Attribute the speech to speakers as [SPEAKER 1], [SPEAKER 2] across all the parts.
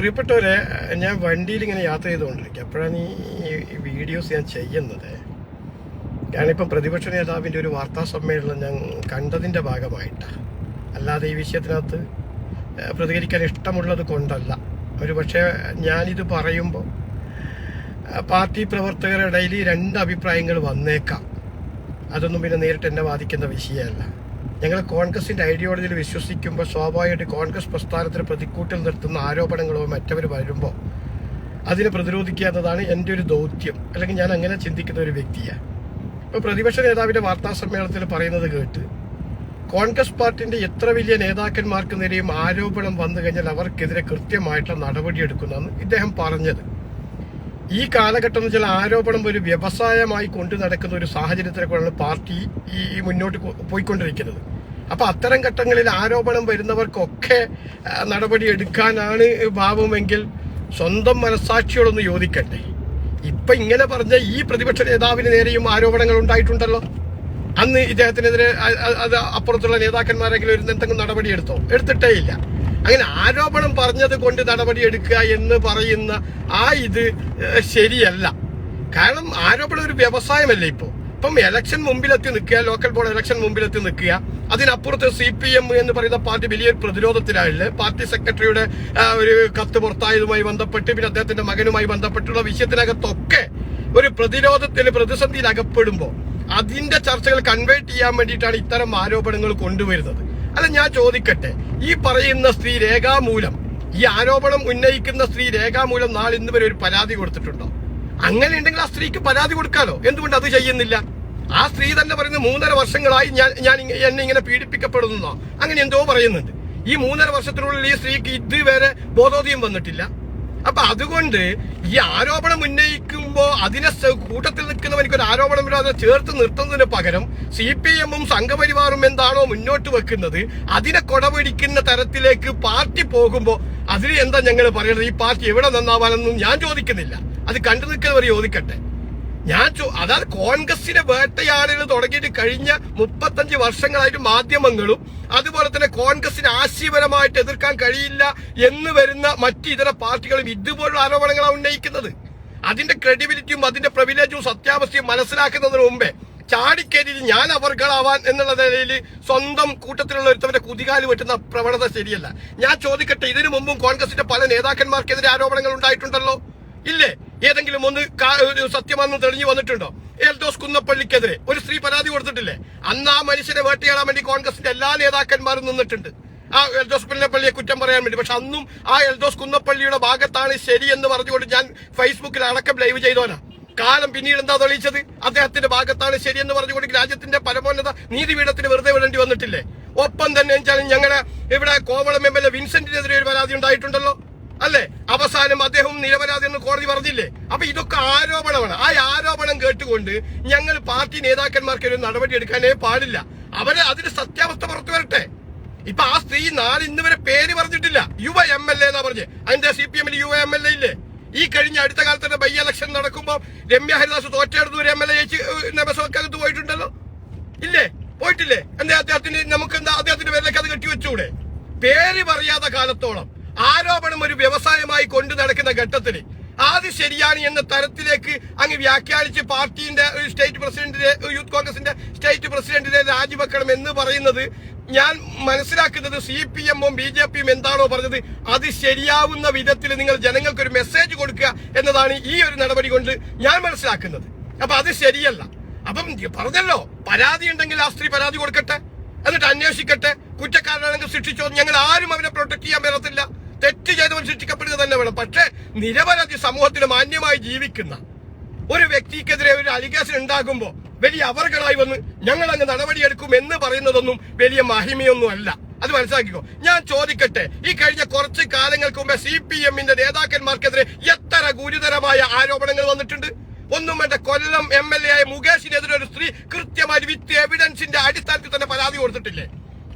[SPEAKER 1] പ്രിയപ്പെട്ടവരെ ഞാൻ വണ്ടിയിൽ ഇങ്ങനെ യാത്ര ചെയ്തുകൊണ്ടിരിക്കുക. അപ്പോഴാണ് ഈ വീഡിയോസ് ഞാൻ ചെയ്യുന്നത്. ഇപ്പം പ്രതിപക്ഷ നേതാവിന്റെ ഒരു വാർത്താ സമ്മേളനം ഞാൻ കണ്ടതിന്റെ ഭാഗമായിട്ടാണ് അല്ലാതെ ഈ വിഷയത്തിനകത്ത് പ്രതികരിക്കാൻ ഇഷ്ടമുള്ളത് കൊണ്ടല്ല. ഒരു പക്ഷേ ഞാനിത് പറയുമ്പോൾ പാർട്ടി പ്രവർത്തകരുടെ ഇടയിൽ രണ്ട് അഭിപ്രായങ്ങൾ വന്നേക്കാം. അതൊന്നും പിന്നെ നേരിട്ട് എന്നെ ബാധിക്കുന്ന വിഷയമല്ല. ഞങ്ങൾ കോൺഗ്രസിന്റെ ഐഡിയോളജിയിൽ വിശ്വസിക്കുമ്പോൾ സ്വാഭാവികമായിട്ട് കോൺഗ്രസ് പ്രസ്ഥാനത്തിന് പ്രതിക്കൂട്ടിൽ നിർത്തുന്ന ആരോപണങ്ങളോ മറ്റവർ വരുമ്പോൾ അതിനെ പ്രതിരോധിക്കുക എന്നതാണ് എന്റെ ഒരു ദൗത്യം. അല്ലെങ്കിൽ ഞാൻ അങ്ങനെ ചിന്തിക്കുന്ന ഒരു വ്യക്തിയാണ്. ഇപ്പോൾ പ്രതിപക്ഷ നേതാവിന്റെ വാർത്താ സമ്മേളനത്തിൽ പറയുന്നത് കേട്ട് കോൺഗ്രസ് പാർട്ടിന്റെ എത്ര വലിയ നേതാക്കന്മാർക്ക് നേരെയും ആരോപണം വന്നു കഴിഞ്ഞാൽ അവർക്കെതിരെ കൃത്യമായിട്ടുള്ള നടപടിയെടുക്കുമെന്നാണ് ഇദ്ദേഹം പറഞ്ഞത്. ഈ കാലഘട്ടം എന്ന് വെച്ചാൽ ആരോപണം ഒരു വ്യവസായമായി കൊണ്ടു നടക്കുന്ന ഒരു സാഹചര്യത്തിലേക്കാണ് പാർട്ടി ഈ മുന്നോട്ട് പോയിക്കൊണ്ടിരിക്കുന്നത്. അപ്പൊ അത്തരം ഘട്ടങ്ങളിൽ ആരോപണം വരുന്നവർക്കൊക്കെ നടപടി എടുക്കാനാണ് ഭാവമെങ്കിൽ സ്വന്തം മനസ്സാക്ഷിയോടൊന്ന് യോജിക്കട്ടെ ഇപ്പൊ ഇങ്ങനെ പറഞ്ഞ ഈ പ്രതിപക്ഷ നേതാവിന് നേരെയും ആരോപണങ്ങൾ ഉണ്ടായിട്ടുണ്ടല്ലോ. അന്ന് ഇദ്ദേഹത്തിനെതിരെ അത് അപ്പുറത്തുള്ള നേതാക്കന്മാരെങ്കിലും ഒരു എന്തെങ്കിലും നടപടി എടുത്തോ? എടുത്തിട്ടേ ഇല്ല. അങ്ങനെ ആരോപണം പറഞ്ഞത് കൊണ്ട് നടപടി എടുക്കുക എന്ന് പറയുന്ന ആ ഇത് ശരിയല്ല. കാരണം ആരോപണം ഒരു വ്യവസായമല്ലേ ഇപ്പോ? ഇപ്പം എലക്ഷൻ മുമ്പിലെത്തി നിൽക്കുക ലോക്കൽ ബോർഡ് എലക്ഷൻ മുമ്പിലെത്തി നിൽക്കുക. അതിനപ്പുറത്ത് സി പി എം എന്ന് പറയുന്ന പാർട്ടി വലിയൊരു പ്രതിരോധത്തിലായുള്ള പാർട്ടി സെക്രട്ടറിയുടെ ഒരു കത്ത് പുറത്തായതുമായി ബന്ധപ്പെട്ട് പിന്നെ അദ്ദേഹത്തിന്റെ മകനുമായി ബന്ധപ്പെട്ടുള്ള വിഷയത്തിനകത്തൊക്കെ ഒരു പ്രതിരോധത്തിൽ പ്രതിസന്ധിയിൽ അകപ്പെടുമ്പോൾ അതിന്റെ ചർച്ചകൾ കൺവേർട്ട് ചെയ്യാൻ വേണ്ടിയിട്ടാണ് ഇത്തരം ആരോപണങ്ങൾ കൊണ്ടുവരുന്നത്. അല്ല ഞാൻ ചോദിക്കട്ടെ ഈ പറയുന്ന സ്ത്രീ രേഖാമൂലം ഈ ആരോപണം ഉന്നയിക്കുന്ന സ്ത്രീ രേഖാമൂലം നാളെ ഇന്ന് വരെ ഒരു പരാതി കൊടുത്തിട്ടുണ്ടോ? അങ്ങനെ ഉണ്ടെങ്കിൽ ആ സ്ത്രീക്ക് പരാതി കൊടുക്കാലോ? എന്തുകൊണ്ട് അത് ചെയ്യുന്നില്ല? ആ സ്ത്രീ തന്നെ പറയുന്നത് മൂന്നര വർഷങ്ങളായി ഞാൻ ഞാൻ എന്നെ ഇങ്ങനെ പീഡിപ്പിക്കപ്പെടുന്നോ? അങ്ങനെ എന്തോ പറയുന്നുണ്ട്. ഈ മൂന്നര വർഷത്തിനുള്ളിൽ ഈ സ്ത്രീക്ക് ഇതുവരെ ബോധോദയം വന്നിട്ടില്ല. അപ്പൊ അതുകൊണ്ട് ഈ ആരോപണം ഉന്നയിക്കുമ്പോ അതിനെ കൂട്ടത്തിൽ നിൽക്കുന്നവനിക്ക് ഒരു ആരോപണം ഇല്ലാതെ ചേർത്ത് നിർത്തുന്നതിന് പകരം സി പി എമ്മും സംഘപരിവാറും എന്താണോ മുന്നോട്ട് വെക്കുന്നത് അതിനെ കൊടപിടിക്കുന്ന തരത്തിലേക്ക് പാർട്ടി പോകുമ്പോ അതിന് എന്താ ഞങ്ങൾ പറയുന്നത് ഈ പാർട്ടി എവിടെ നന്നാവാനൊന്നും ഞാൻ ചോദിക്കുന്നില്ല. അത് കണ്ടു നിൽക്കുന്നവർ ചോദിക്കട്ടെ. ഞാൻ അതായത് കോൺഗ്രസിനെ വേട്ടയാടൽ തുടങ്ങിയിട്ട് കഴിഞ്ഞ മുപ്പത്തഞ്ച് വർഷങ്ങളായിട്ട് മാധ്യമങ്ങളും അതുപോലെ തന്നെ കോൺഗ്രസിന് ആശയപരമായിട്ട് എതിർക്കാൻ കഴിയില്ല എന്ന് വരുന്ന മറ്റ് ഇതര പാർട്ടികളും ഇതുപോലുള്ള ആരോപണങ്ങളാണ് ഉന്നയിക്കുന്നത്. അതിന്റെ ക്രെഡിബിലിറ്റിയും അതിന്റെ പ്രിവിലേജും സത്യാവസ്ഥയും മനസ്സിലാക്കുന്നതിന് മുമ്പേ ചാടിക്കേരി ഞാൻ അവർകളാവാൻ എന്നുള്ള നിലയിൽ സ്വന്തം കൂട്ടത്തിലുള്ള ഒരുത്തവന്റെ കുതികാൽ വെട്ടുന്ന പ്രവണത ശരിയല്ല. ഞാൻ ചോദിക്കട്ടെ ഇതിനു മുമ്പും കോൺഗ്രസിന്റെ പല നേതാക്കന്മാർക്കെതിരെ ആരോപണങ്ങൾ ഉണ്ടായിട്ടുണ്ടല്ലോ? ഇല്ലേ? ഏതെങ്കിലും ഒന്ന് സത്യമാണെന്ന് തെളിഞ്ഞു വന്നിട്ടുണ്ടോ? എൽദോസ് കുന്നപ്പള്ളിക്കെതിരെ ഒരു സ്ത്രീ പരാതി കൊടുത്തിട്ടില്ലേ? അന്ന് ആ മനുഷ്യനെ വേട്ടയാടാൻ വേണ്ടി കോൺഗ്രസിന്റെ എല്ലാ നേതാക്കന്മാരും നിന്നിട്ടുണ്ട്. ആ എൽദോസ് കുന്നപ്പള്ളിയെ കുറ്റം പറയാൻ വേണ്ടി. പക്ഷെ അന്നും ആ എൽദോസ് കുന്നപ്പള്ളിയുടെ ഭാഗത്താണ് ശരി എന്ന് പറഞ്ഞുകൊണ്ട് ഞാൻ ഫേസ്ബുക്കിൽ അടക്കം ലൈവ് ചെയ്തോനാ കാലം പിന്നീട് എന്താ തെളിയിച്ചത്? അദ്ദേഹത്തിന്റെ ഭാഗത്താണ് ശരിയെന്ന് പറഞ്ഞുകൊണ്ട് രാജ്യത്തിന്റെ പരമോന്നത നീതിപീഠത്തിന് വെറുതെ വിടേണ്ടി വന്നിട്ടില്ലേ? ഒപ്പം തന്നെ ഞങ്ങളുടെ ഇവിടെ കോവളം എം എൽ എ വിൻസെന്റിനെതിരെ ഒരു പരാതി ഉണ്ടായിട്ടുണ്ടല്ലോ. അല്ലേ? അവസാനം അദ്ദേഹം നിരപരാധി എന്ന് കോടതി പറഞ്ഞില്ലേ? അപ്പൊ ഇതൊക്കെ ആരോപണമാണ്. ആ ആരോപണം കേട്ടുകൊണ്ട് ഞങ്ങൾ പാർട്ടി നേതാക്കന്മാർക്ക് ഒരു നടപടി എടുക്കാനേ പാടില്ല. അവരെ അതിന് സത്യാവസ്ഥ പുറത്തു വരട്ടെ. ഇപ്പൊ ആ സ്ത്രീ നാളെ ഇന്ന് വരെ പേര് പറഞ്ഞിട്ടില്ല. യുവ എം എൽ എ എന്നാ പറഞ്ഞ്. അതിന്റെ സി പി എമ്മിൽ യുവ എം എൽ എ ഇല്ലേ? ഈ കഴിഞ്ഞ അടുത്ത കാലത്ത് ബൈ ഇലക്ഷൻ നടക്കുമ്പോൾ രമ്യ ഹരിദാസ് തോറ്റെടുത്ത് ഒരു എം എൽ എ നിയമസഭക്കകത്ത് പോയിട്ടുണ്ടല്ലോ? ഇല്ലേ? പോയിട്ടില്ലേ? എന്താ അദ്ദേഹത്തിന് നമുക്ക് എന്താ അദ്ദേഹത്തിന്റെ പേരിലേക്ക് അത് കെട്ടിവെച്ചൂടെ? പേര് പറയാത്ത കാലത്തോളം ആരോപണം ഒരു വ്യവസായമായി കൊണ്ടു നടക്കുന്ന ഘട്ടത്തിൽ അത് ശരിയാണ് എന്ന തരത്തിലേക്ക് അങ്ങ് വ്യാഖ്യാനിച്ച് പാർട്ടിന്റെ സ്റ്റേറ്റ് പ്രസിഡന്റിന്റെ യൂത്ത് കോൺഗ്രസിന്റെ സ്റ്റേറ്റ് പ്രസിഡന്റിനെ രാജിവെക്കണം എന്ന് പറയുന്നത് ഞാൻ മനസ്സിലാക്കുന്നത് സി പി എമ്മും ബി ജെ പിയും എന്താണോ പറഞ്ഞത്. അത് ശരിയാവുന്ന വിധത്തിൽ നിങ്ങൾ ജനങ്ങൾക്ക് ഒരു മെസ്സേജ് കൊടുക്കുക എന്നതാണ് ഈ ഒരു നടപടി കൊണ്ട് ഞാൻ മനസ്സിലാക്കുന്നത്. അപ്പൊ അത് ശരിയല്ല. അപ്പം പറഞ്ഞല്ലോ പരാതി ഉണ്ടെങ്കിൽ ആ സ്ത്രീ പരാതി കൊടുക്കട്ടെ. എന്നിട്ട് അന്വേഷിക്കട്ടെ. കുറ്റക്കാരനാണെങ്കിൽ ശിക്ഷിച്ചോ ഞങ്ങൾ ആരും അവനെ പ്രൊട്ടക്ട് ചെയ്യാൻ പറ്റത്തില്ല തെറ്റ് ചെയ്തവൻ ശിക്ഷിക്കപ്പെടുക തന്നെ വേണം. പക്ഷേ നിരവധി സമൂഹത്തിൽ മാന്യമായി ജീവിക്കുന്ന ഒരു വ്യക്തിക്കെതിരെ ഒരു അലിഗേഷൻ ഉണ്ടാകുമ്പോൾ വലിയ അവറുകളായി വന്ന് ഞങ്ങൾ അങ്ങ് നടപടിയെടുക്കും എന്ന് പറയുന്നതൊന്നും വലിയ മഹിമയൊന്നും അല്ല. അത് മനസ്സിലാക്കിക്കോ. ഞാൻ ചോദിക്കട്ടെ ഈ കഴിഞ്ഞ കുറച്ച് കാലങ്ങൾക്ക് മുമ്പേ സി പി എമ്മിന്റെ നേതാക്കന്മാർക്കെതിരെ എത്ര ഗുരുതരമായ ആരോപണങ്ങൾ വന്നിട്ടുണ്ട്? ഒന്നും വേണ്ട കൊല്ലം എം എൽ എ ആയ മുകേഷിനെതിരെ ഒരു സ്ത്രീ കൃത്യമായി വിത്ത് എവിഡൻസിന്റെ അടിസ്ഥാനത്തിൽ തന്നെ പരാതി കൊടുത്തിട്ടില്ലേ?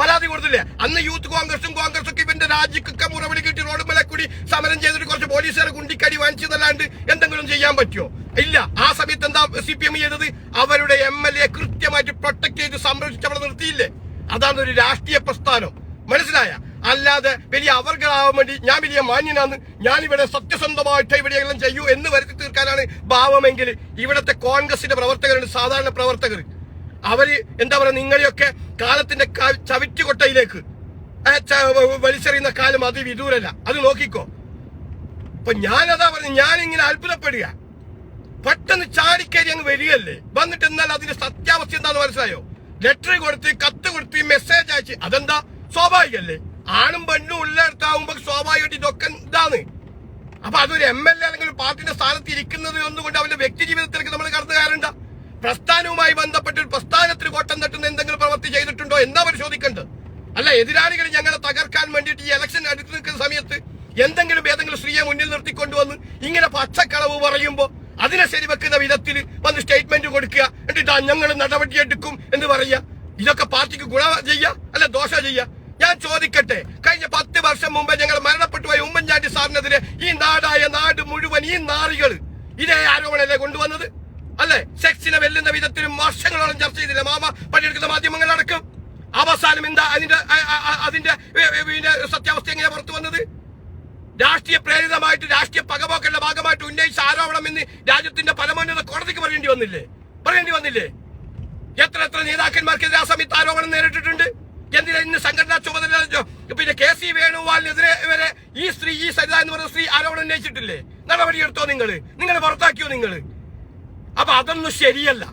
[SPEAKER 1] പരാതി കൊടുത്തില്ലേ? അന്ന് യൂത്ത് കോൺഗ്രസും കോൺഗ്രസും ഒക്കെ ഇവന്റെ രാജിക്കൊക്കെ മുറവിളി കിട്ടി റോഡ് സമരം ചെയ്തിട്ട് കുറച്ച് പോലീസുകാരെ കുണ്ടിക്കടി വാങ്ങിച്ചതല്ലാണ്ട് എന്തെങ്കിലും ചെയ്യാൻ പറ്റുമോ ഇല്ല. ആ സമയത്ത് എന്താ സി പി എം ചെയ്തത്? അവരുടെ എം എൽ എ കൃത്യമായിട്ട് പ്രൊട്ടക്ട് ചെയ്ത് സംരക്ഷിച്ച് അവിടെ നിർത്തിയില്ലേ? അതാണ് ഒരു രാഷ്ട്രീയ പ്രസ്ഥാനം. മനസ്സിലായ? അല്ലാതെ വലിയ അവർഗളാവാൻ വേണ്ടി ഞാൻ വലിയ മാന്യനാന്ന് ഞാൻ ഇവിടെ സത്യസന്ധമായിട്ട് ഇവിടെയെല്ലാം ചെയ്യൂ എന്ന് വരുത്തി തീർക്കാനാണ് ഭാവമെങ്കിൽ ഇവിടുത്തെ കോൺഗ്രസിന്റെ പ്രവർത്തകരുണ്ട് സാധാരണ പ്രവർത്തകർ. അവർ എന്താ പറയുക നിങ്ങളെയൊക്കെ കാലത്തിന്റെ ചവിറ്റുകൊട്ടയിലേക്ക് വലിച്ചെറിയുന്ന കാലം അത് വിദൂരല്ല. അത് നോക്കിക്കോ. അപ്പൊ ഞാനതാ പറഞ്ഞു ഞാനിങ്ങനെ അത്ഭുതപ്പെടുക. പെട്ടെന്ന് ചാടിക്കയറി അങ്ങ് വരികയല്ലേ? വന്നിട്ട് എന്നാൽ അതിന്റെ സത്യാവസ്ഥ എന്താന്ന് മനസ്സിലായോ? ലെറ്റർ കൊടുത്ത് കത്ത് കൊടുത്ത് മെസ്സേജ് അയച്ച് അതെന്താ? സ്വാഭാവികല്ലേ? ആണും പെണ്ണും ഉള്ളിടത്താവുമ്പോ സ്വാഭാവികമായിട്ട് ഇതൊക്കെ ഇതാണ്. അപ്പൊ അതൊരു എം എൽ എ അല്ലെങ്കിൽ ഒരു പാർട്ടിന്റെ സ്ഥാനത്ത് ഇരിക്കുന്നത് ഒന്നുകൊണ്ട് അവന്റെ വ്യക്തി ജീവിതത്തിലേക്ക് നമ്മൾ കടന്നു കയറണ്ട. പ്രസ്ഥാനവുമായി ബന്ധപ്പെട്ട് പ്രസ്ഥാനത്തിന് കോട്ടം തട്ടുന്ന എന്തെങ്കിലും പ്രവൃത്തി ചെയ്തിട്ടുണ്ടോ എന്നാ പരിശോധിക്കേണ്ടത്. അല്ല എതിരാളികൾ ഞങ്ങളെ തകർക്കാൻ വേണ്ടിയിട്ട് ഈ ഇലക്ഷൻ അടുത്ത് നിൽക്കുന്ന സമയത്ത് എന്തെങ്കിലും ഏതെങ്കിലും സ്ത്രീയെ മുന്നിൽ നിർത്തിക്കൊണ്ടുവന്ന് ഇങ്ങനെ പച്ചക്കളവ് പറയുമ്പോൾ അതിനെ ശരിവെക്കുന്ന വിധത്തിൽ വന്ന് സ്റ്റേറ്റ്മെന്റ് കൊടുക്കുക. എന്നിട്ട് ഞങ്ങൾ നടപടിയെടുക്കും എന്ന് പറയുക. ഇതൊക്കെ പാർട്ടിക്ക് ഗുണ ചെയ്യുക അല്ല ദോഷ ചെയ്യുക. ഞാൻ ചോദിക്കട്ടെ കഴിഞ്ഞ പത്ത് വർഷം മുമ്പ് ഞങ്ങൾ മരണപ്പെട്ടു പോയ ഉമ്മൻചാണ്ടി സാറിനെതിരെ ഈ നാടായ നാട് മുഴുവൻ ഈ നാറികൾ ഇതേ ആരോപണല്ലേ കൊണ്ടുവന്നത്? അല്ലെ? സെക്സിനെ വെല്ലുന്ന വിധത്തിലും വർഷങ്ങളോളം ചർച്ച ചെയ്തില്ല മാമ? പണിയെടുക്കുന്ന മാധ്യമങ്ങളടക്കം അവസാനം എന്താ അതിന്റെ അതിന്റെ സത്യാവസ്ഥ എങ്ങനെ പുറത്തു വന്നത്? രാഷ്ട്രീയ പ്രേരിതമായിട്ട് രാഷ്ട്രീയ പകപോക്കലിന്റെ ഭാഗമായിട്ട് ഉന്നയിച്ച ആരോപണം എന്ന് രാജ്യത്തിന്റെ പരമോന്നത കോടതിക്ക് പറയേണ്ടി വന്നില്ലേ? പറയേണ്ടി വന്നില്ലേ? എത്ര എത്ര നേതാക്കന്മാർക്കെതിരെ ആ സമയത്ത് ആരോപണം നേരിട്ടിട്ടുണ്ട്? എന്തിനാ ഇന്ന് സംഘടനാ ചുമതല പിന്നെ കെ സി വേണുഗോപാലിനെതിരെ വരെ ഈ സ്ത്രീ ഈ സരിത എന്ന് പറയുന്ന സ്ത്രീ ആരോപണം ഉന്നയിച്ചിട്ടില്ലേ? നടപടിയെടുത്തോ നിങ്ങൾ നിങ്ങൾ പുറത്താക്കിയോ നിങ്ങൾ അപ്പൊ അതൊന്നും ശരിയല്ല.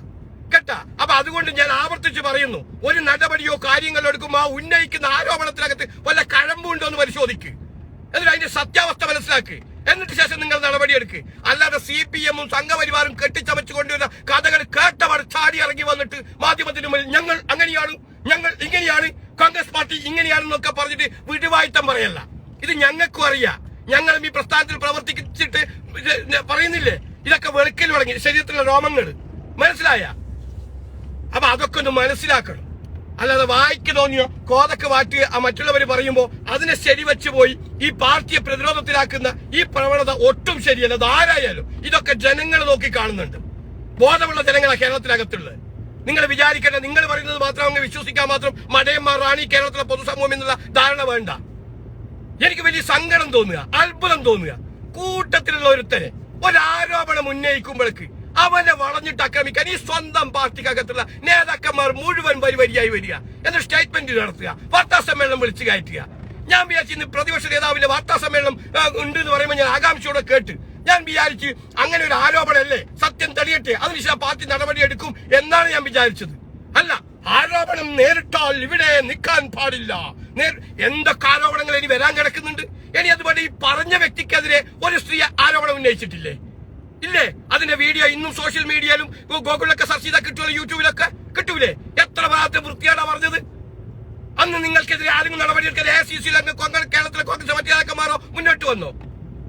[SPEAKER 1] കേട്ടാ? അപ്പൊ അതുകൊണ്ട് ഞാൻ ആവർത്തിച്ച് പറയുന്നു. ഒരു നടപടിയോ കാര്യങ്ങളോ എടുക്കുമ്പോൾ ആ ഉന്നയിക്കുന്ന ആരോപണത്തിനകത്ത് വല്ല കഴമ്പുണ്ടോ എന്ന് പരിശോധിക്ക്. എന്നിട്ട് അതിന്റെ സത്യാവസ്ഥ മനസ്സിലാക്ക്. എന്നിട്ട് ശേഷം നിങ്ങൾ നടപടിയെടുക്ക് അല്ലാതെ സി പി എമ്മും സംഘപരിവാറും കെട്ടിച്ചമച്ചു കൊണ്ടുവരുന്ന കഥകൾ കേട്ടവർ ചാടി ഇറങ്ങി വന്നിട്ട് മാധ്യമത്തിന് മുന്നിൽ ഞങ്ങൾ അങ്ങനെയാണ് ഞങ്ങൾ ഇങ്ങനെയാണ് കോൺഗ്രസ് പാർട്ടി ഇങ്ങനെയാണെന്നൊക്കെ പറഞ്ഞിട്ട് വിടുവായിത്തം പറയല്ല. ഇത് ഞങ്ങൾക്കും അറിയാം. ഞങ്ങൾ ഈ പ്രസ്ഥാനത്തിൽ പ്രവർത്തിച്ചിട്ട് പറയുന്നില്ലേ? ഇതൊക്കെ വെളുക്കൽ തുടങ്ങി ശരീരത്തിലുള്ള രോമങ്ങൾ. മനസ്സിലായ? അപ്പൊ അതൊക്കെ ഒന്ന് മനസ്സിലാക്കണം. അല്ലാതെ വായിക്ക് തോന്നിയോ? കോതക്ക് വാറ്റി മറ്റുള്ളവർ പറയുമ്പോൾ അതിനെ ശരിവെച്ച് പോയി ഈ പാർട്ടിയെ പ്രതിരോധത്തിലാക്കുന്ന ഈ പ്രവണത ഒട്ടും ശരിയല്ല. അത് ആരായാലും ഇതൊക്കെ ജനങ്ങൾ നോക്കി കാണുന്നുണ്ട്. ബോധമുള്ള ജനങ്ങളാണ് കേരളത്തിനകത്തുള്ളത്. നിങ്ങൾ വിചാരിക്കേണ്ട നിങ്ങൾ പറയുന്നത് മാത്രം അങ്ങ് വിശ്വസിക്കാൻ മാത്രം മടയന്മാർ റാണി കേരളത്തിലെ പൊതുസമൂഹം എന്നുള്ള ധാരണ വേണ്ട. എനിക്ക് വലിയ സങ്കടം തോന്നുക അത്ഭുതം തോന്നുക. കൂട്ടത്തിലുള്ള ഒരുത്തനെ ഒരാരോപണം ഉന്നയിക്കുമ്പോഴേക്ക് അവനെ വളഞ്ഞിട്ട് ആക്രമിക്കാൻ ഈ സ്വന്തം പാർട്ടിക്കകത്തുള്ള നേതാക്കന്മാർ മുഴുവൻ വരിവരിയായി വരിക. എന്നിട്ട് സ്റ്റേറ്റ്മെന്റ് നടത്തുക വാർത്താ സമ്മേളനം വിളിച്ചു കയറ്റുക. ഞാൻ വിചാരിച്ചു ഇന്ന് പ്രതിപക്ഷ നേതാവിന്റെ വാർത്താ സമ്മേളനം ഉണ്ട് എന്ന് പറയുമ്പോൾ ഞാൻ ആകാംക്ഷയോടെ കേട്ട് ഞാൻ വിചാരിച്ച് അങ്ങനെ ഒരു ആരോപണമല്ലേ? സത്യം തെളിയട്ടെ. അതിനുശേഷം പാർട്ടി നടപടി എടുക്കും എന്നാണ് ഞാൻ വിചാരിച്ചത്. അല്ല ആരോപണം നേരിട്ടാൽ ഇവിടെ നിൽക്കാൻ പാടില്ല. എന്തൊക്കെ ആരോപണങ്ങൾ ഇനി വരാൻ കിടക്കുന്നുണ്ട്? ഇനി അതുപോലെ ഈ പറഞ്ഞ വ്യക്തിക്കെതിരെ ഒരു സ്ത്രീ ആരോപണം ഉന്നയിച്ചിട്ടില്ലേ? ഇല്ലേ? അതിന്റെ വീഡിയോ ഇന്നും സോഷ്യൽ മീഡിയയിലും ഗൂഗിളിലൊക്കെ സെർച്ച് ചെയ്താൽ കിട്ടുമല്ലോ യൂട്യൂബിലൊക്കെ? കിട്ടൂലേ? എത്ര ഭാഗത്തെ വൃത്തിയാടാ പറഞ്ഞത്? അന്ന് നിങ്ങൾക്കെതിരെ ആരെങ്കിലും നടപടിയെടുക്കാൻ എ സി കോൺഗ്രസ് കേരളത്തിലെ കോൺഗ്രസ് മറ്റേ മാറോ? മുന്നോട്ട് വന്നോ?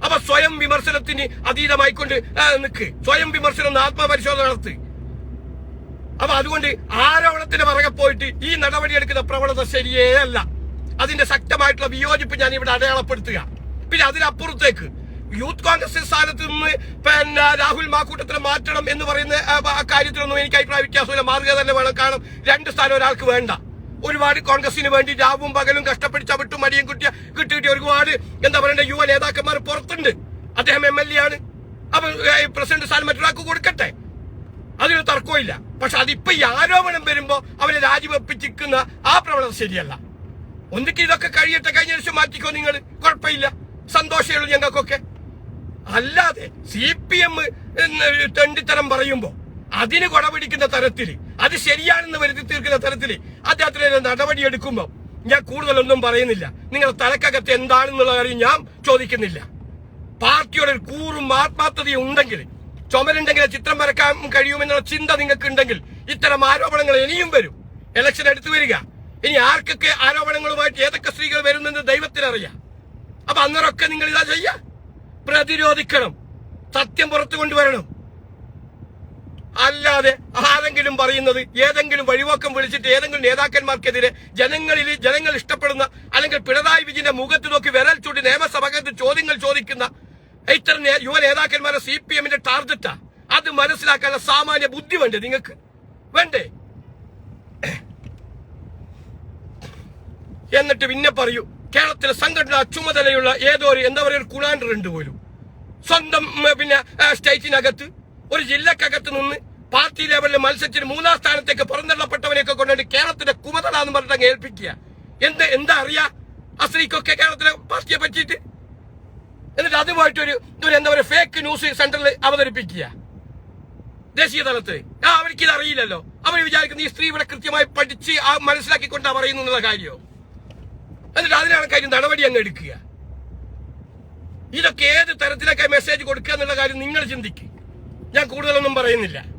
[SPEAKER 1] അപ്പൊ സ്വയം വിമർശനത്തിന് അതീതമായിക്കൊണ്ട് നിൽക്ക് സ്വയം വിമർശനം ആത്മപരിശോധന നടത്തി. അപ്പൊ അതുകൊണ്ട് ആരോപണത്തിന് പുറകെ പോയിട്ട് ഈ നടപടിയെടുക്കുന്ന പ്രവണത ശരിയേ അല്ല. അതിന്റെ ശക്തമായിട്ടുള്ള വിയോജിപ്പ് ഞാൻ ഇവിടെ അടയാളപ്പെടുത്തുക. പിന്നെ അതിനപ്പുറത്തേക്ക് യൂത്ത് കോൺഗ്രസ് സ്ഥാനത്ത് നിന്ന് പിന്നെ രാഹുൽ മാക്കൂട്ടത്തിന് മാറ്റണം എന്ന് പറയുന്ന കാര്യത്തിലൊന്നും എനിക്ക് അഭിപ്രായ വ്യത്യാസമില്ല. മാറുക തന്നെ വേണം. കാരണം രണ്ട് സ്ഥാനം ഒരാൾക്ക് വേണ്ട. ഒരുപാട് കോൺഗ്രസിന് വേണ്ടി രാവും പകലും കഷ്ടപ്പെട്ട് ചവിട്ടും മടിയും കുട്ടിയ കിട്ടിയിട്ട് ഒരുപാട് എന്താ പറയണ്ട യുവ നേതാക്കന്മാർ പുറത്തുണ്ട്. അദ്ദേഹം എം എൽ എ ആണ്. അപ്പൊ പ്രസിഡന്റ് സ്ഥാനം മറ്റൊരാൾക്ക് കൊടുക്കട്ടെ? അതിന് തർക്കമില്ല. പക്ഷെ അതിപ്പോ ഈ ആരോപണം വരുമ്പോ അവരെ രാജിവെപ്പിച്ചിരിക്കുന്ന ആ പ്രവണത ശരിയല്ല. ഒന്നിക്ക് ഇതൊക്കെ കഴിയട്ടെ കഴിഞ്ഞ ദിവസം മാറ്റിക്കോ നിങ്ങൾ കുഴപ്പമില്ല. സന്തോഷമുള്ളൂ ഞങ്ങൾക്കൊക്കെ. അല്ലാതെ സി പി എം തെണ്ടിത്തരം പറയുമ്പോ അതിന് കൊടപിടിക്കുന്ന തരത്തിൽ അത് ശരിയാണെന്ന് വരുത്തി തീർക്കുന്ന തരത്തിൽ അദ്ദേഹത്തിന് നടപടി എടുക്കുമ്പോൾ ഞാൻ കൂടുതലൊന്നും പറയുന്നില്ല. നിങ്ങളുടെ തലക്കകത്ത് എന്താണെന്നുള്ള കാര്യം ഞാൻ ചോദിക്കുന്നില്ല. പാർട്ടിയുടെ ഒരു കൂറും ആത്മാർത്ഥതയും ഉണ്ടെങ്കിൽ ചുമരുണ്ടെങ്കിൽ ചിത്രം വരക്കാൻ കഴിയുമെന്നുള്ള ചിന്ത നിങ്ങൾക്ക് ഉണ്ടെങ്കിൽ ഇത്തരം ആരോപണങ്ങൾ ഇനിയും വരും. ഇലക്ഷൻ എടുത്തു വരിക. ഇനി ആർക്കൊക്കെ ആരോപണങ്ങളുമായിട്ട് ഏതൊക്കെ സ്ത്രീകൾ വരുന്നെന്ന് ദൈവത്തിനറിയാം. അപ്പൊ അന്നേരമൊക്കെ നിങ്ങൾ ഇതാ ചെയ്യ പ്രതിരോധിക്കണം. സത്യം പുറത്തു കൊണ്ടുവരണം. അല്ലാതെ ആരെങ്കിലും പറയുന്നത് ഏതെങ്കിലും വഴിവോക്കം വിളിച്ചിട്ട് ഏതെങ്കിലും നേതാക്കന്മാർക്കെതിരെ ജനങ്ങളിൽ ജനങ്ങൾ ഇഷ്ടപ്പെടുന്ന അല്ലെങ്കിൽ പിണറായി വിജയന്റെ മുഖത്ത് നോക്കി വിരൽ ചൂണ്ടി നിയമസഭകത്ത് ചോദ്യങ്ങൾ ചോദിക്കുന്ന ഇത്തരം യുവ നേതാക്കന്മാരെ സി പി എമ്മിന്റെ ടാർഗറ്റാ അത് മനസ്സിലാക്കാനുള്ള സാമാന്യ ബുദ്ധി വേണ്ടേ നിങ്ങൾക്ക്? വേണ്ടേ? എന്നിട്ട് പിന്നെ പറയൂ കേരളത്തിലെ സംഘടനാ ചുമതലയുള്ള ഏതോ ഒരു എന്താ പറയുക ഒരു കുളാണ്ടർ ഉണ്ട് പോലും. സ്വന്തം പിന്നെ സ്റ്റേറ്റിനകത്ത് ഒരു ജില്ലക്കകത്ത് നിന്ന് പാർട്ടി ലെവലിൽ മത്സരിച്ചിട്ട് മൂന്നാം സ്ഥാനത്തേക്ക് പുറന്തള്ളപ്പെട്ടവരെയൊക്കെ കൊണ്ടുപോയി കേരളത്തിന്റെ കുമതല എന്ന് പറഞ്ഞിട്ട് ഏൽപ്പിക്കുക. എന്ത് എന്താ അറിയാ? അസ്ത്രീക്കൊക്കെ കേരളത്തിലെ പാർട്ടിയെ പറ്റിയിട്ട്. എന്നിട്ട് അതുമായിട്ട് ഒരു ഒരു എന്താ പറയുക ഫേക്ക് ന്യൂസ് സെന്ററിൽ അവതരിപ്പിക്കുക. ദേശീയ തലത്തിൽ. ആ അവർക്ക് ഇത് അറിയില്ലല്ലോ. അവർ വിചാരിക്കുന്ന ഈ സ്ത്രീ ഇവിടെ കൃത്യമായി പഠിച്ച് ആ മനസ്സിലാക്കിക്കൊണ്ടാ പറയുന്നു എന്നുള്ള കാര്യമോ എന്നിട്ട് അതിനാണ് കാര്യം നടപടി അങ്ങ് എടുക്കുക. ഇതൊക്കെ ഏത് തരത്തിലൊക്കെ മെസ്സേജ് കൊടുക്കുക എന്നുള്ള കാര്യം നിങ്ങൾ ചിന്തിക്കും. ഞാൻ കൂടുതലൊന്നും പറയുന്നില്ല.